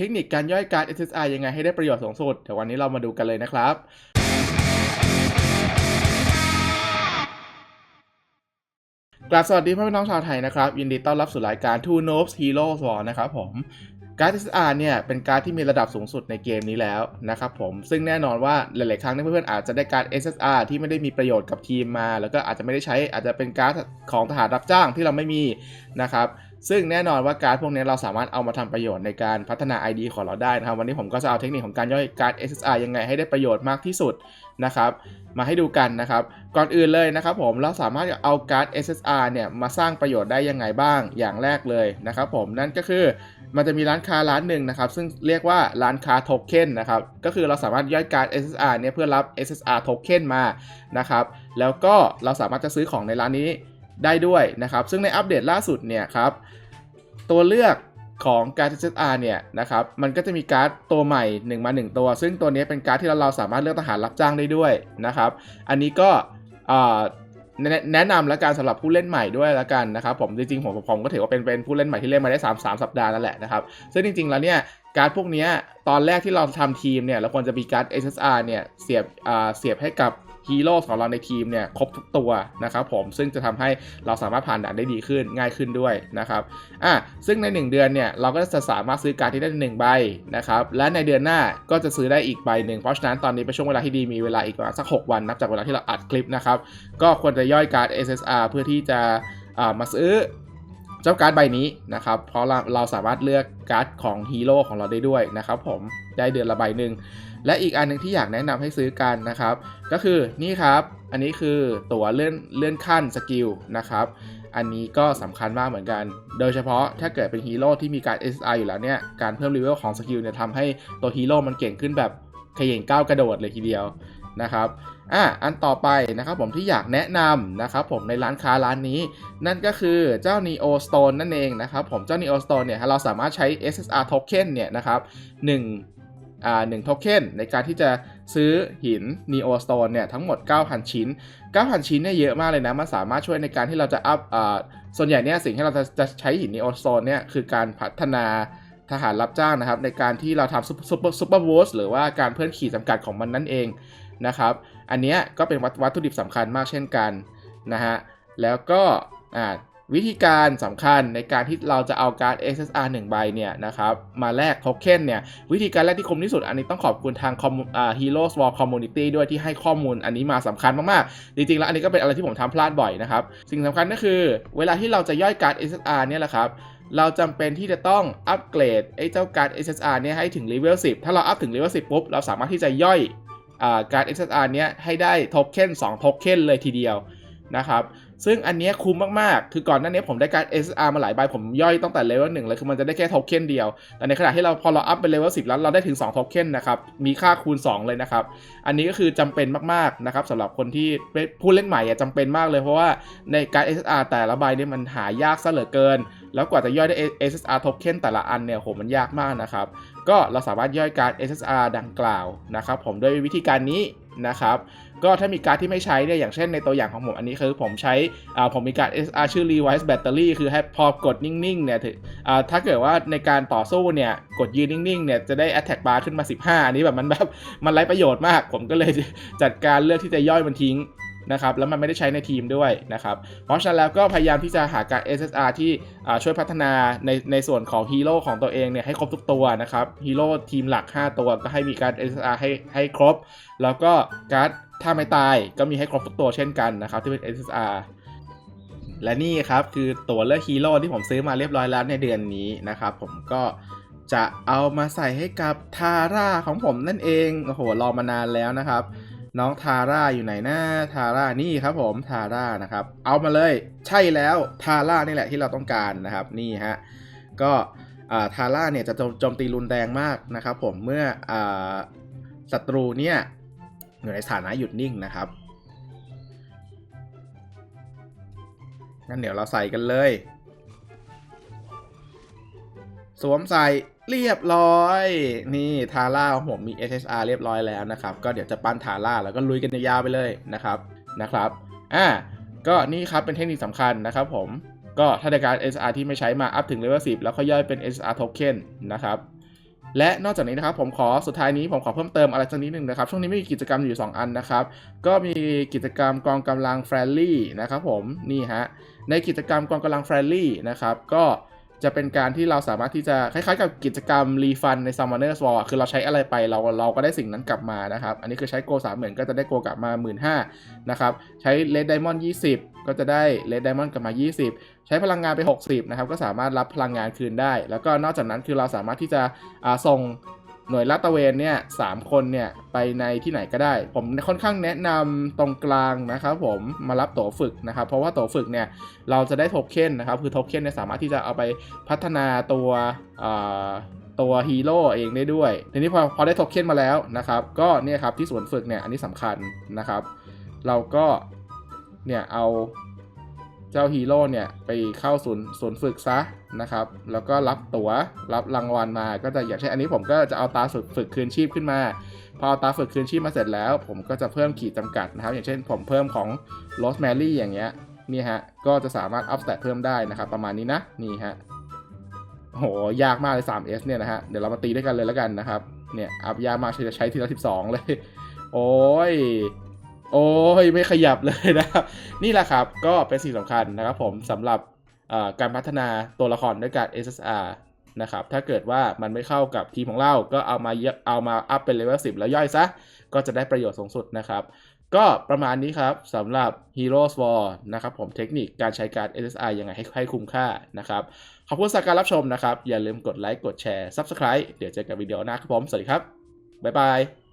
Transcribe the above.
เทคนิคการย่อยการ์ด SSR ยังไงให้ได้ประโยชน์สูงสุดเดี๋ยววันนี้เรามาดูกันเลยนะครับกราบสวัสดีพ่อพี่น้องชาวไทยนะครับ ยินดีต้อนรับสู่รายการ Two Nobs Heroes War นะครับผมการ์ด SSR เนี่ยเป็นการ์ดที่มีระดับสูงสุดในเกมนี้แล้วนะครับผมซึ่งแน่นอนว่าหลาย ๆ ครั้งที่เพื่อนๆอาจจะได้การ์ด SSR ที่ไม่ได้มีประโยชน์กับทีมมา แล้วก็อาจจะไม่ได้ใช้อาจจะเป็นการ์ดของทหารรับจ้างที่เราไม่มีนะครับ ซึ่งแน่นอนว่าการ์ดพวกนี้เราสามารถเอามาทำประโยชน์ในการพัฒนา ID ของเราได้นะครับ วันนี้ผมก็จะเอาเทคนิคของการย่อยการ์ด SSR ยังไงให้ได้ประโยชน์มากที่สุดนะครับมาให้ดูกันนะครับ ก่อนอื่นเลยนะครับผมเราสามารถเอาการ์ด SSR เนี่ยมาสร้างประโยชน์ได้ยังไงบ้างอย่างแรกเลยนะครับผมนั่นก็คือมันจะมีร้านค้าร้านหนึ่งนะครับ ซึ่งเรียกว่าร้านค้าโทเค็นนะครับก็คือเราสามารถย่อยการ์ด SSR เนี่ยเพื่อรับ SSR โทเค็นมานะครับแล้วก็เราสามารถจะซื้อของในร้านนี้ ได้ด้วยนะครับ ซึ่งในอัปเดตล่าสุดเนี่ยครับตัวเลือกของการ์ด SSR เนี่ยนะครับมันก็จะมีการ์ดตัวใหม่1มา1ตัว ซึ่งตัวนี้เป็นการ์ดที่เราเราสามารถเลือกทหารรับจ้างได้ด้วยนะครับอันนี้ก็แนะนำแล้วกันสำหรับผู้เล่นใหม่ด้วยล้วกันนะครับผมจริงๆผมผมก็ถือว่าเป็นเป็นผู้เล่นใหม่ที่เล่นมาได้ 3 3 สัปดาห์แล้วแหละนะครับซึ่งจริงๆแล้วเนี่ยการ์ดพวกนี้ตอนแรกที่เราทำทีมเนี่ยเราควรจะมีการ์ด SSR เนี่ยเสียบอ่าเสียบให้กับ ฮีโร่ของเราในทีมเนี่ยครบทุกตัวนะครับผมซึ่งจะทำให้เราสามารถผ่านด่านได้ดีขึ้นง่ายขึ้นด้วยนะครับอะซึ่งใน 1 เดือนเนี่ยเราก็จะสามารถซื้อการ์ดที่ได้หนึ่งใบนะครับและในเดือนหน้าก็จะซื้อได้อีกใบหนึ่งเพราะฉะนั้นตอนนี้เป็นช่วงเวลาที่ดีมีเวลาอีกประมาณสัก 6 วันนับจากเวลาที่เราอัดคลิปนะครับก็ควรจะย่อยการ์ด SSR เพื่อที่จะอ่ามาซื้อ เจ้าการ์ดใบนี้นะครับ เพราะเราเราสามารถเลือกการ์ดของฮีโร่ของเราได้ด้วยนะครับผมได้เดือนละใบหนึ่งและอีกอันหนึงที่อยากแนะนำให้ซื้อกันนะครับ ก็คือนี่ครับ อันนี้คือตั๋วเลื่อนเลื่อนขั้นสกิลนะครับ อันนี้ก็สำคัญมากเหมือนกัน โดยเฉพาะถ้าเกิดเป็นฮีโร่ที่มีการ SR อยู่แล้วเนี่ย การเพิ่มเลเวลของสกิลเนี่ยทำให้ตัวฮีโร่มันเก่งขึ้นแบบขย่งก้าวกระโดดเลยทีเดียวนะครับ อะอันต่อไปนะครับผมที่อยากแนะนำนะครับผมในร้านค้าร้านนี้ นั่นก็คือเจ้า Neo Stone นั่นเองนะครับผมเจ้า Neo Stone เนี่ยเราสามารถใช้ SSR Token เนี่ยนะครับ1อ่า1โทเค็นในการที่จะซื้อหิน Neo Stone เนี่ยทั้งหมด 9,000 ชิ้น 9,000 ชิ้นเนี่ยเยอะมากเลยนะ มันสามารถช่วยในการที่เราจะอัพอ่าส่วนใหญ่เนี่ยสิ่งที่เราจะจะใช้หิน Neo Stone เนี่ยคือการพัฒนา ทหารรับจ้างนะครับ ในการที่เราทำซุปซุปซุปเปอร์โวสหรือว่าการเพิ่มขีดจำกัดของมันนั่นเองนะครับ อันนี้ก็เป็นวัตวถุดิบสำคัญมากเช่นกันนะฮะแล้วก็วิธีการสำคัญในการที่เราจะเอาการ์ด SSR 1 ใบเนี่ยนะครับมาแลกโทเค็นเนี่ยวิธีการแรกที่คมที่สุดอันนี้ต้องขอบคุณทาง Heroes War Community ด้วยที่ให้ข้อมูลอันนี้มาสำคัญมาก ๆ จริง ๆ แล้วอันนี้ก็เป็นอะไรที่ผมทำพลาดบ่อยนะครับ สิ่งสำคัญก็คือเวลาที่เราจะย่อยการ์ด SSR เนี่ยแหละครับ เราจำเป็นที่จะต้องอัปเกรดไอ้เจ้าการ์ด SSR เนี่ยให้ถึงเลเวล10 ถ้าเราอัพถึงเลเวล10 ปุ๊บ เราสามารถที่จะย่อยอ่าการ์ด SSR เนี้ยให้ได้โทเค็น2โทเค็นเลยทีเดียวนะครับ ซึ่งอันเนี้ยคุ้มมาก ๆ คือก่อนหน้านี้ผมได้การ SR มาหลายใบผมย่อยตั้งแต่เลเวลหนึ่งเลยคือมันจะได้แค่โทเค็นเดียว แต่ในขณะที่เราพอเราอัพเป็นเลเวลสิแล้วเราได้ถึง2โทเค็นนะครับ มีค่าคูณ 2 เลยนะครับ อันนี้ก็คือจำเป็นมาก ๆ นะครับสำหรับคนที่เป็นผู้เล่นใหม่อะจำเป็นมากเลยเพราะว่าในการ SR แต่ละใบเนี่ยมันหายากซะเหลือเกิน แล้วกว่าจะย่อยได้ SSR โทเค็นแต่ละอันเนี่ยโหมันยากมากนะครับ ก็เราสามารถย่อยการ SSR ดังกล่าวนะครับ ผมด้วยวิธีการนี้นะครับ ก็ถ้ามีการที่ไม่ใช้เนี่ยอย่างเช่นในตัวอย่างของผมอันนี้คือผมใช้ผมมีการ์ด SR ชื่อ Revise Battery คือให้พอกดนิ่งๆเนี่ยถถ้าเกิดว่าในการต่อสู้เนี่ยกดยืนนิ่งๆเนี่ยจะได้ Attack Bar ขึ้นมา 15 อันนี้แบบมันแบบมันไร้ประโยชน์มาก ผมก็เลยจัดการเลือกที่จะย่อยมันทิ้ง นะครับแล้วมันไม่ได้ใช้ในทีมด้วยนะครับเพราะฉะนั้นแล้วก็พยายามที่จะหาการ SSR ที่ช่วยพัฒนาในในส่วนของฮีโร่ของตัวเองเนี่ยให้ครบทุกตัวนะครับฮีโร่ทีมหลัก 5 ตัวก็ให้มีการ SSR ให้ให้ครบ แล้วก็การ์ดถ้าไม่ตายก็มีให้ครบทุกตัวเช่นกันนะครับที่เป็น SSR และนี่ครับคือตัวเลือกฮีโร่ที่ผมซื้อมาเรียบร้อยแล้วในเดือนนี้นะครับผมก็จะเอามาใส่ให้กับทาร่าของผมนั่นเอง โอ้โห รอมานานแล้วนะครับ น้องทาร่าอยู่ไหนนะทาร่านี่ครับผมทาร่านะครับ เอามาเลยใช่แล้วทาร่านี่แหละที่เราต้องการนะครับนี่ฮะก็ทาร่าเนี่ยจะโจมตีรุนแรงมากนะครับ ผมเมื่ออ่าศัตรูเนี่ยอยู่ในสถานะหยุดนิ่งนะครับงั้นเดี๋ยวเราใส่กันเลย สวมใส่เรียบร้อย นี่ทาร่าของผมมี SSR เรียบร้อยแล้วนะครับ ก็เดี๋ยวจะปั้นทาร่าแล้วก็ลุยกันยาวๆไปเลยนะครับนะครับอ่าก็นี่ครับเป็นเทคนิคสำคัญนะครับผมก็ถ้าในการ SR ที่ไม่ใช้มาอัพถึงเลเวล10 แล้วก็ย่อยเป็น SR token นะครับและนอกจากนี้นะครับผมขอสุดท้ายนี้ผมขอเพิ่มเติมอะไรสักนิดหนึ่งนะครับ ช่วงนี้มีกิจกรรมอยู่ 2 อันนะครับ ก็มีกิจกรรมกองกำลังแฟรนลี่นะครับผมนี่ฮะในกิจกรรมกองกำลังแฟรนลี่นะครับก็ จะเป็นการที่เราสามารถที่จะคล้ายๆกับกิจกรรมรีฟันใน Summoner's War คือเราใช้อะไรไปเราเราก็ได้สิ่งนั้นกลับมานะครับ อันนี้คือใช้โกสามหมื่นก็จะได้โกกลับมา 1 5ื่นนะครับ ใช้เลดไดมอนด์20ก็จะได้เลดไดมอนด์กลับมา 20 ใช้พลังงานไป 60นะครับก็สามารถรับพลังงานคืนได้ แล้วก็นอกจากนั้นคือเราสามารถที่จะส่ง หน่วยลาดตระเวนเนี่ยสามคนเนี่ยไปในที่ไหนก็ได้ ผมค่อนข้างแนะนำตรงกลางนะครับผมมารับตัวฝึกนะครับ เพราะว่าตัวฝึกเนี่ยเราจะได้โทเค็นนะครับ คือโทเค็นเนี่ยสามารถที่จะเอาไปพัฒนาตัวตัวฮีโร่เองได้ด้วย ทีนี้พอพอได้โทเค็นมาแล้วนะครับ ก็เนี่ยครับที่สวนฝึกเนี่ยอันนี้สำคัญนะครับ เราก็เนี่ยเอา เจ้าฮีโร่เนี่ยไปเข้าศูนย์ศูนย์ฝึกซะนะครับ แล้วก็รับตัว๋วรับรางวัลมาก็จะอย่างเช่นอันนี้ผมก็จะเอาตาฝึกฝึกคืนชีพขึ้นมา พอเอาตาฝึกคืนชีพมาเสร็จแล้ว ผมก็จะเพิ่มขีดจำกัดนะครับ อย่างเช่น ผมเพิ่มของโรสแมรี่อย่างเงี้ยนี่ฮะก็จะสามารถอัพสเตตเพิ่มได้นะครับประมาณนี้นะนี่ฮะโหยากมากเลย 3S เนี่ยนะฮะเดี๋ยวเรามาตีด้วยกันเลยแล้วกันนะครับเนี่ยอัพยามากจะใช้ทีละ12 เลย โอ้ย โอ้ยไม่ขยับเลยนะครับ นี่แหละครับก็เป็นสิ่งสำคัญนะครับผมสำหรับการพัฒนาตัวละครด้วยการ SSR นะครับถ้าเกิดว่ามันไม่เข้ากับทีมของเรา ก็เอามาเยอะเอามาอัพเป็นเลเวล10 แล้วย่อยซะ ก็จะได้ประโยชน์สูงสุดนะครับ ก็ประมาณนี้ครับสำหรับ Heroes War นะครับผมเทคนิคการใช้การ SSR ยังไงให้ให้คุ้มค่านะครับ ขอบคุณสำหรับการรับชมนะครับ อย่าลืมกดไลค์กดแชร์ Subscribe เดี๋ยวเจอกันวิดีโอหน้าครับผม สวัสดีครับ บ๊ายบาย